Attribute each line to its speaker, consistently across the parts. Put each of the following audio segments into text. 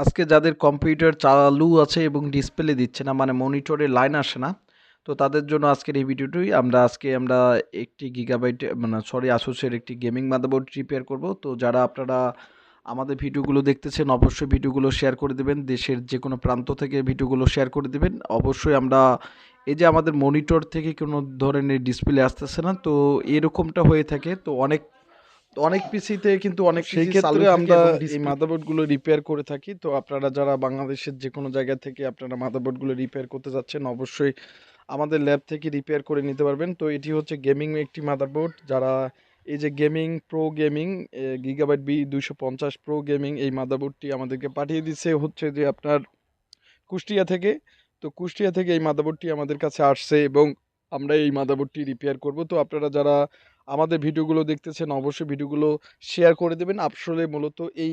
Speaker 1: আজকে যাদের কম্পিউটার চালু আছে এবং ডিসপ্লে দিচ্ছে না মানে মনিটরে লাইন আসে না, তো তাদের জন্য আজকের এই ভিডিওটি আমরা আজকে আমরা একটি গিগাবাইট মানে সরি আসুসের একটি গেমিং মাদারবোর্ড রিপেয়ার করব। তো যারা আপনারা আমাদের ভিডিওগুলো দেখতেছেন, অবশ্যই ভিডিওগুলো শেয়ার করে দেবেন, দেশের যে কোনো প্রান্ত থেকে ভিডিওগুলো শেয়ার করে দেবেন। অবশ্যই আমরা এই যে আমাদের মনিটর থেকে কোনো ধরনের ডিসপ্লে আসতেছে না, তো এরকমটা হয়ে থাকে। তো অনেক তো অনেক পিসিতে কিন্তু অনেক
Speaker 2: সেই ক্ষেত্রে আমরা এই মাদারবোর্ডগুলো রিপেয়ার করে থাকি। তো আপনারা যারা বাংলাদেশের যে কোনো জায়গা থেকে আপনারা মাদারবোর্ডগুলো রিপেয়ার করতে যাচ্ছেন অবশ্যই আমাদের ল্যাব থেকে রিপেয়ার করে নিতে পারবেন। তো এটি হচ্ছে গেমিং একটি মাদারবোর্ড যারা এই যে gaming pro gaming Gigabyte B দুইশো পঞ্চাশ প্রো গেমিং এই মাদারবোর্ডটি আমাদেরকে পাঠিয়ে দিচ্ছে হচ্ছে যে আপনার কুষ্টিয়া থেকে। তো কুষ্টিয়া থেকে এই মাদারবোর্ডটি আমাদের কাছে আসছে এবং আমরা এই মাদারবোর্ডটি রিপেয়ার করব। তো আপনারা যারা আমাদের ভিডিওগুলো দেখতেছেন অবশ্যই ভিডিওগুলো শেয়ার করে দেবেন। আসলে মূলত এই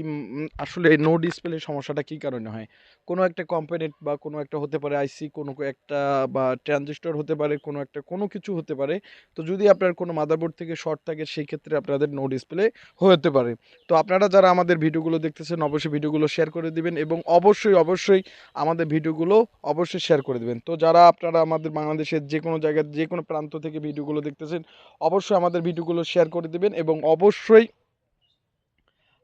Speaker 2: আসলে নো ডিসপ্লে সমস্যাটা কী কারণে হয়? কোনো একটা কম্পোনেন্ট বা কোনো একটা হতে পারে আইসি কোনো একটা বা ট্রানজিস্টর হতে পারে, কোনো একটা, কোনো কিছু হতে পারে। তো যদি আপনার কোনো মাদারবোর্ড থেকে শর্ট থাকে, সেই ক্ষেত্রে আপনাদের নো ডিসপ্লে হতে পারে। তো আপনারা যারা আমাদের ভিডিওগুলো দেখতেছেন, অবশ্যই ভিডিওগুলো শেয়ার করে দিবেন এবং অবশ্যই অবশ্যই আমাদের ভিডিওগুলো অবশ্যই শেয়ার করে দেবেন। তো যারা আপনারা আমাদের বাংলাদেশের যে কোনো জায়গায় যে কোনো প্রান্ত থেকে ভিডিওগুলো দেখতেছেন, অবশ্যই আমাদের ভিডিওগুলো শেয়ার করে দেবেন এবং অবশ্যই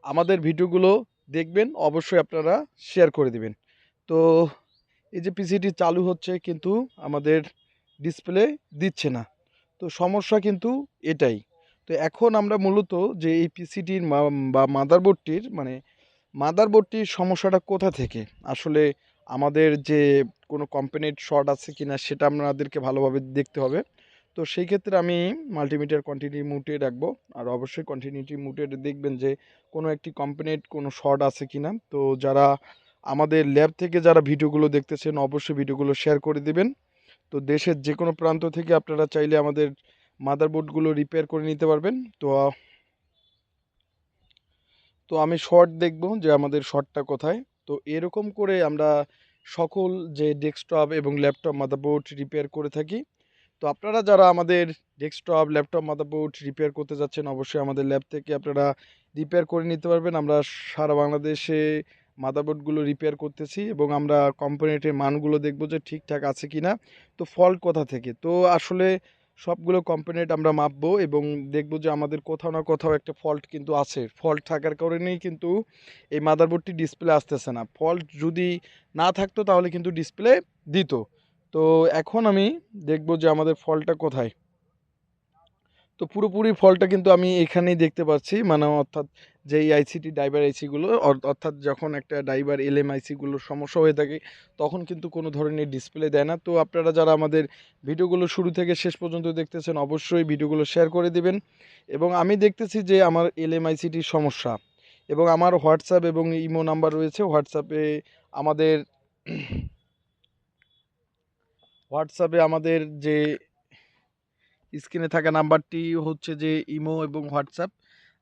Speaker 2: আমাদের ভিডিওগুলো দেখবেন, অবশ্যই আপনারা শেয়ার করে দিবেন। তো এই যে পিসিটি চালু হচ্ছে কিন্তু আমাদের ডিসপ্লে দিচ্ছে না। তো সমস্যা কিন্তু এটাই। তো এখন আমরা মূলত যে এই পিসিটির বা মাদারবোর্ডটির মানে মাদারবোর্ডটির সমস্যাটা কোথা থেকে? আসলে আমাদের যে কোনো কম্পোনেন্ট শর্ট আছে কি না সেটা আপনাদেরকে ভালোভাবে দেখতে হবে। তো সেই ক্ষেত্রে আমি মাল্টিমিটার কন্টিনিউ মুটে রাখব। আর অবশ্যই কন্টিনিউটি মুটে দেখবেন যে কোনো একটি কম্পোনেন্ট কোনো শর্ট আছে কি না তো যারা আমাদের ল্যাব থেকে যারা ভিডিওগুলো দেখতেছেন, অবশ্যই ভিডিওগুলো শেয়ার করে দিবেন। তো দেশের যে কোনো প্রান্ত থেকে আপনারা চাইলে আমাদের মাদারবোর্ডগুলো রিপেয়ার করে নিতে পারবেন। তো তো আমি শর্ট দেখব যে আমাদের শর্টটা কোথায়। তো এরকম করে আমরা সকল যে ডেস্কটপ এবং ল্যাপটপ মাদারবোর্ড রিপেয়ার করে থাকি। তো আপনারা যারা আমাদের ডেস্কটপ ল্যাপটপ মাদারবোর্ড রিপেয়ার করতে যাচ্ছেন, অবশ্যই আমাদের ল্যাব থেকে আপনারা রিপেয়ার করে নিতে পারবেন। আমরা সারা বাংলাদেশে মাদারবোর্ডগুলো রিপেয়ার করতেছি এবং আমরা কম্পোনেন্টের মানগুলো দেখব যে ঠিকঠাক আছে কি না তো ফল্ট কোথা থেকে? তো আসলে সবগুলো কম্পোনেন্ট আমরা মাপবো এবং দেখব যে আমাদের কোথাও না কোথাও একটা ফল্ট কিন্তু আছে। ফল্ট থাকার কারণেই কিন্তু এই মাদারবোর্ডটি ডিসপ্লে আসতেছে না। ফল্ট যদি না থাকতো তাহলে কিন্তু ডিসপ্লে দিত। তো এখন আমি দেখব যে আমাদের ফলটা কোথায়। তো পুরোপুরি ফলটা কিন্তু আমি এখানেই দেখতে পাচ্ছি। মানে অর্থাৎ যে এই আইসিটি ড্রাইভার আইসিগুলো অর্থাৎ যখন একটা ড্রাইভার এলএম আইসিগুলোর সমস্যা হয়ে থাকে, তখন কিন্তু কোনো ধরনের ডিসপ্লে দেয় না। তো আপনারা যারা আমাদের ভিডিওগুলো শুরু থেকে শেষ পর্যন্ত দেখতেছেন, অবশ্যই ভিডিওগুলো শেয়ার করে দিবেন। এবং আমি দেখতেছি যে আমার এলএম আইসিটির সমস্যা। এবং আমার হোয়াটসঅ্যাপ এবং ইমো নাম্বার রয়েছে। হোয়াটসঅ্যাপে আমাদের হোয়াটসঅ্যাপে আমাদের যে স্ক্রিনে থাকা নাম্বারটি হচ্ছে যে ইমো এবং হোয়াটসঅ্যাপ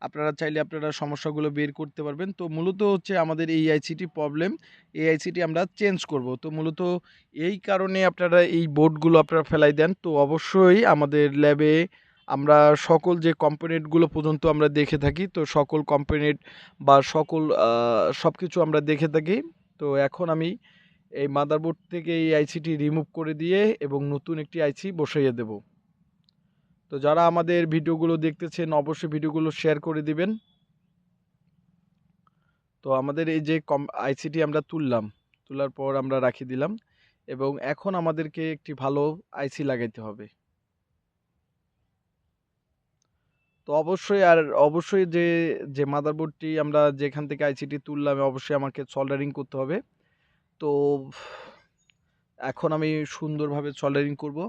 Speaker 2: আপনারা চাইলে আপনারা সমস্যাগুলো বের করতে পারবেন। তো মূলত হচ্ছে আমাদের এই আইসিটি প্রবলেম এই আইসিটি আমরা চেঞ্জ করব। তো মূলত এই কারণে আপনারা এই বোর্ডগুলো আপনারা ফেলাই দেন। তো অবশ্যই আমাদের ল্যাবে আমরা সকল যে কম্পোনেন্টগুলো পর্যন্ত আমরা দেখে থাকি, তো সকল কম্পোনেন্ট বা সকল সব কিছু আমরা দেখে থাকি। তো এখন আমি এই মাদারবোর্ড থেকে এই আইসিটি রিমুভ করে দিয়ে এবং নতুন একটি আইসি বসাইয়ে দেব। তো যারা আমাদের ভিডিওগুলো দেখতেছেন, অবশ্যই ভিডিওগুলো শেয়ার করে দিবেন। তো আমাদের এই যে কম আইসিটি আমরা তুললাম, তোলার পর আমরা রাখি দিলাম এবং এখন আমাদেরকে একটি ভালো আইসি লাগাইতে হবে। তো অবশ্যই আর অবশ্যই যে যে মাদারবোর্ডটি আমরা যেখান থেকে আইসিটি তুললাম, অবশ্যই আমাকে সোল্ডারিং করতে হবে। তো এখন আমি সুন্দরভাবে সোল্ডারিং করব।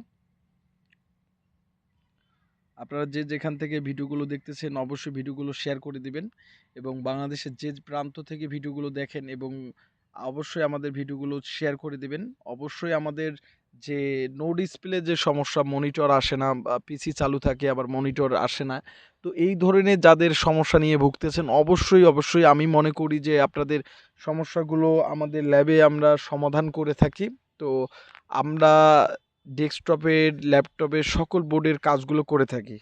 Speaker 2: আপনারা যে যেখান থেকে ভিডিওগুলো দেখতেছেন, অবশ্যই ভিডিওগুলো শেয়ার করে দিবেন এবং বাংলাদেশের যে প্রান্ত থেকে ভিডিওগুলো দেখেন এবং অবশ্যই আমাদের ভিডিওগুলো শেয়ার করে দিবেন। অবশ্যই আমাদের যে নো ডিসপ্লে যে সমস্যা মনিটর আসে না, বা পিসি চালু থাকে আবার মনিটর আসে না, তো এই ধরনের যাদের সমস্যা নিয়ে ভুগতেছেন, অবশ্যই অবশ্যই আমি মনে করি যে আপনাদের সমস্যাগুলো আমাদের ল্যাবে আমরা সমাধান করে থাকি। তো আমরা ডেস্কটপের, ল্যাপটপের সকল বোর্ডের কাজগুলো করে থাকি।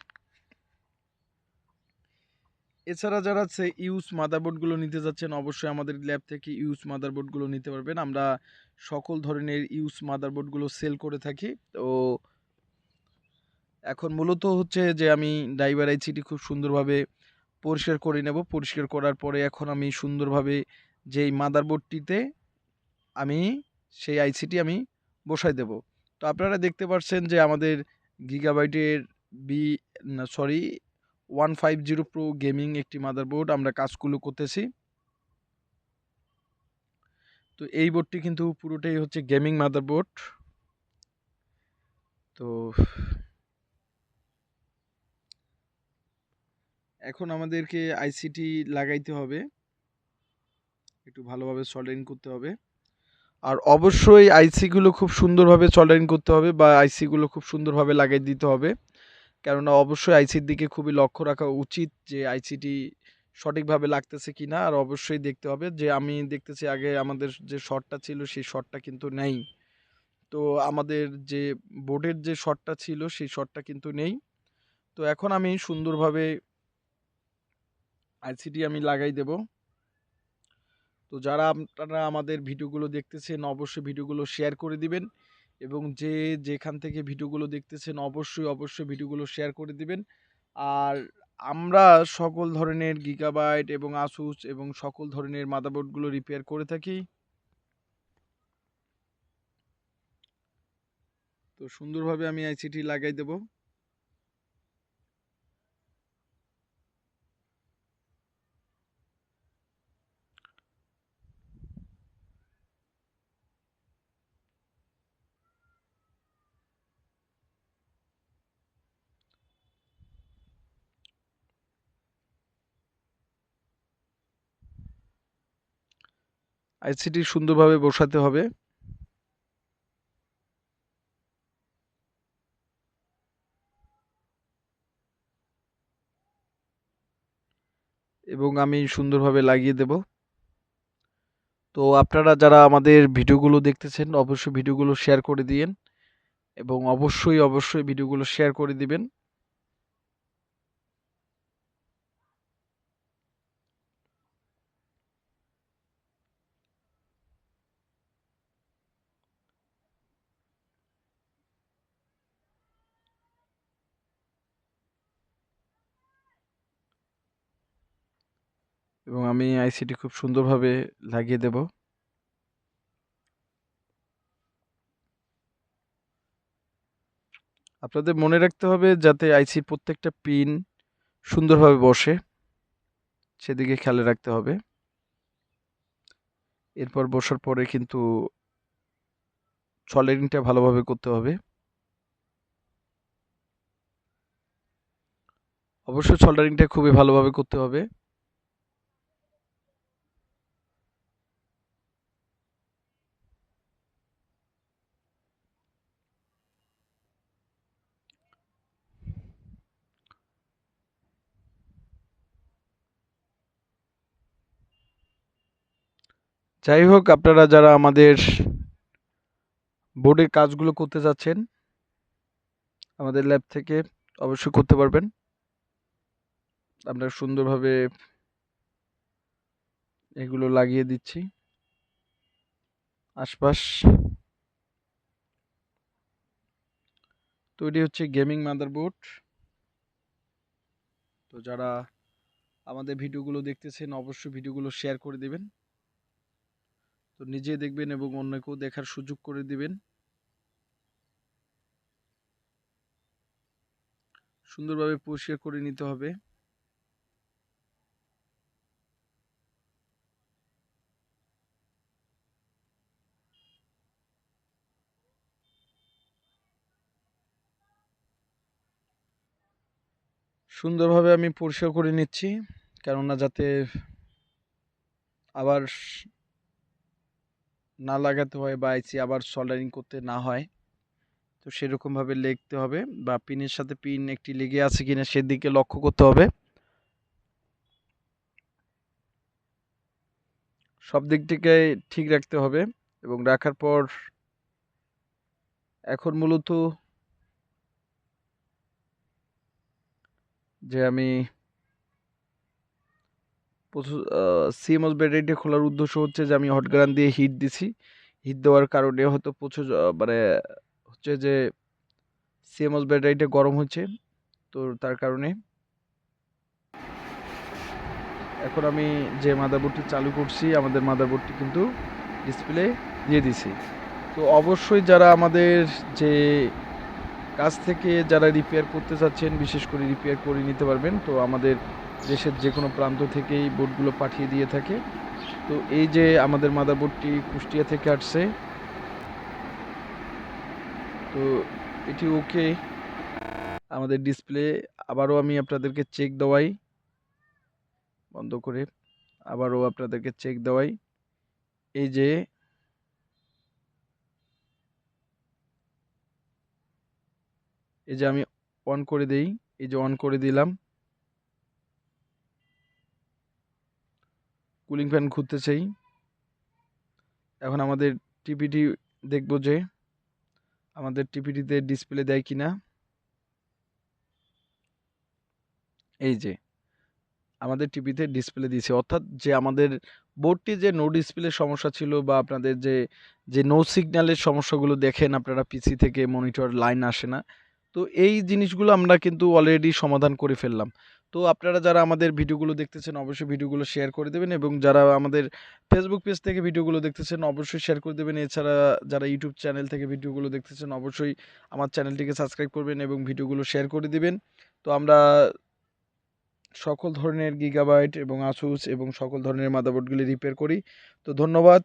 Speaker 2: এছাড়া যারা হচ্ছে ইউজ মাদারবোর্ডগুলো নিতে যাচ্ছেন, অবশ্যই আমাদের ল্যাব থেকে ইউজ মাদারবোর্ডগুলো নিতে পারবেন। আমরা সকল ধরনের ইউজ মাদারবোর্ডগুলো সেল করে থাকি। তো এখন মূলত হচ্ছে যে আমি ড্রাইভার আইসিটি খুব সুন্দরভাবে পরিষ্কার করে নেব। পরিষ্কার করার পরে এখন আমি সুন্দরভাবে যেই মাদারবোর্ডটিতে আমি, সেই আইসিটি আমি বসাই দেব। তো আপনারা দেখতে পাচ্ছেন যে আমাদের গিগাবাইটের B sorry, one five zero pro gaming একটি মাদারবোর্ড আমরা কাজগুলো করতেছি। তো এই বোর্ডটি কিন্তু পুরোটাই হচ্ছে গেমিং মাদারবোর্ড। তো এখন আমাদেরকে আইসিটি লাগাইতে হবে। একটু ভালোভাবে সল্ডারিং করতে হবে। আর অবশ্যই আইসিগুলো খুব সুন্দরভাবে সল্ডারিং করতে হবে বা আইসিগুলো খুব সুন্দরভাবে লাগাই দিতে হবে। কেননা অবশ্যই আইসির দিকে খুবই লক্ষ্য রাখা উচিত যে আইসিটি সঠিকভাবে লাগতেছে কি না আর অবশ্যই দেখতে হবে যে আমি দেখতেছি আগে আমাদের যে শটটা ছিল সেই শটটা কিন্তু নেই। তো আমাদের যে বোর্ডের যে শটটা ছিল সেই শটটা কিন্তু নেই। তো এখন আমি সুন্দরভাবে আইসিটি আমি লাগাই দেব। তো যারা আপনারা আমাদের ভিডিওগুলো দেখতেছেন, অবশ্যই ভিডিওগুলো শেয়ার করে দিবেন এবং যে যেখান থেকে ভিডিওগুলো দেখতেছেন, অবশ্যই অবশ্যই ভিডিওগুলো শেয়ার করে দিবেন। আর আমরা সকল ধরনের গিগাবাইট এবং আসুস এবং সকল ধরনের মাদাবোর্ডগুলো রিপেয়ার করে থাকি। তো সুন্দরভাবে আমি আইসিটি লাগাই দেব। আইসিটি সুন্দরভাবে বসাতে হবে। এবং আমি সুন্দরভাবে লাগিয়ে দেব। তো আপনারা যারা আমাদের ভিডিওগুলো দেখতেছেন, অবশ্যই ভিডিওগুলো শেয়ার করে দিয়েন এবং অবশ্যই অবশ্যই ভিডিওগুলো শেয়ার করে দিবেন। এবং আমি আইসিটি খুব সুন্দরভাবে লাগিয়ে দেব। আপনাদের মনে রাখতে হবে যাতে আইসির প্রত্যেকটা পিন সুন্দরভাবে বসে, সেদিকে খেয়াল রাখতে হবে। এরপর বসার পরে কিন্তু সলিডিংটা ভালোভাবে করতে হবে। অবশ্যই সোল্ডারিংটা খুবই ভালোভাবে করতে হবে। যাই হোক, আপনারা যারা আমাদের বোর্ডের কাজগুলো করতে যাচ্ছেন, আমাদের ল্যাব থেকে অবশ্যই করতে পারবেন। আমরা সুন্দরভাবে এগুলো লাগিয়ে দিচ্ছি। আশপাশ তো এটি হচ্ছে গেমিং মাদারবোর্ড তো যারা আমাদের ভিডিওগুলো দেখতেছেন, অবশ্যই ভিডিওগুলো শেয়ার করে দিবেন। তো নিজে দেখবেন এবং অন্যকেও দেখার সুযোগ করে দিবেন। সুন্দরভাবে পরিষ্কার করে নিতে হবে। সুন্দরভাবে আমি পরিষ্কার করে নিচ্ছি, কেননা যাতে আবার না লাগাতে হয় বা আইসি আবার সল্ডারিং করতে না হয়, তো সেরকমভাবে লিখতে হবে বা পিনের সাথে পিন একটি লেগে আছে কিনা সেদিকে লক্ষ্য করতে হবে। সব দিক থেকে ঠিক রাখতে হবে এবং রাখার পর এখন মূলত যে আমি সিএমএস ব্যাটারিটা খোলার উদ্দেশ্য হচ্ছে যে, আমি হট গ্রান দিয়ে হিট দিছি। হিট দেওয়ার কারণে হয়তো প্রচুর মানে হচ্ছে যে সিএমএস ব্যাটারিটা গরম হচ্ছে তো তার কারণে। এখন আমি যে মাদারবোর্ডটি চালু করছি, আমাদের মাদারবোর্ডটি কিন্তু ডিসপ্লে দিয়ে দিছি। তো অবশ্যই যারা আমাদের যে কাছ থেকে যারা রিপেয়ার করতে চাচ্ছেন, বিশেষ করে রিপেয়ার করে নিতে পারবেন, তো আমাদের দেশের যে কোনো প্রান্ত থেকেই বোর্ডগুলো পাঠিয়ে দিয়ে থাকে। তো এই যে আমাদের মাদার মাদারবোর্ডটি কুষ্টিয়া থেকে আসছে, তো এটি ওকে আমাদের ডিসপ্লে, আবারও আমি আপনাদেরকে চেক দেওয়াই। বন্ধ করে আবারও আপনাদেরকে চেক দেওয়াই। এই যে এই যে আমি অন করে দেই, এই যে অন করে দিলাম। কুলিং ফ্যান ঘুরতে চাই। এখন আমাদের টিপিটি দেখব যে আমাদের টিপিটিতে ডিসপ্লে দেয় কি না এই যে, আমাদের টিভিতে ডিসপ্লে দিয়েছে। অর্থাৎ যে আমাদের বোর্ডটি যে নো ডিসপ্লে সমস্যা ছিল বা আপনাদের যে যে নো সিগন্যালের সমস্যাগুলো দেখেন আপনারা পিসি থেকে মনিটর লাইন আসে না। তো এই জিনিসগুলো আমরা কিন্তু অলরেডি সমাধান করে ফেললাম। তো আপনারা যারা আমাদের ভিডিওগুলো দেখতেছেন, অবশ্যই ভিডিওগুলো শেয়ার করে দেবেন এবং যারা আমাদের ফেসবুক পেজ থেকে ভিডিওগুলো দেখতেছেন, অবশ্যই শেয়ার করে দেবেন। এছাড়া যারা ইউটিউব চ্যানেল থেকে ভিডিওগুলো দেখতেছেন, অবশ্যই আমার চ্যানেলটিকে সাবস্ক্রাইব করবেন এবং ভিডিওগুলো শেয়ার করে দিবেন। তো আমরা সকল ধরনের গিগাবাইট এবং আসুস এবং সকল ধরনের মাদাবোর্ডগুলি রিপেয়ার করি। তো ধন্যবাদ।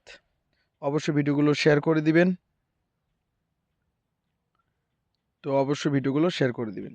Speaker 2: অবশ্যই ভিডিওগুলো শেয়ার করে দিবেন। তো অবশ্যই ভিডিওগুলো শেয়ার করে দিবেন।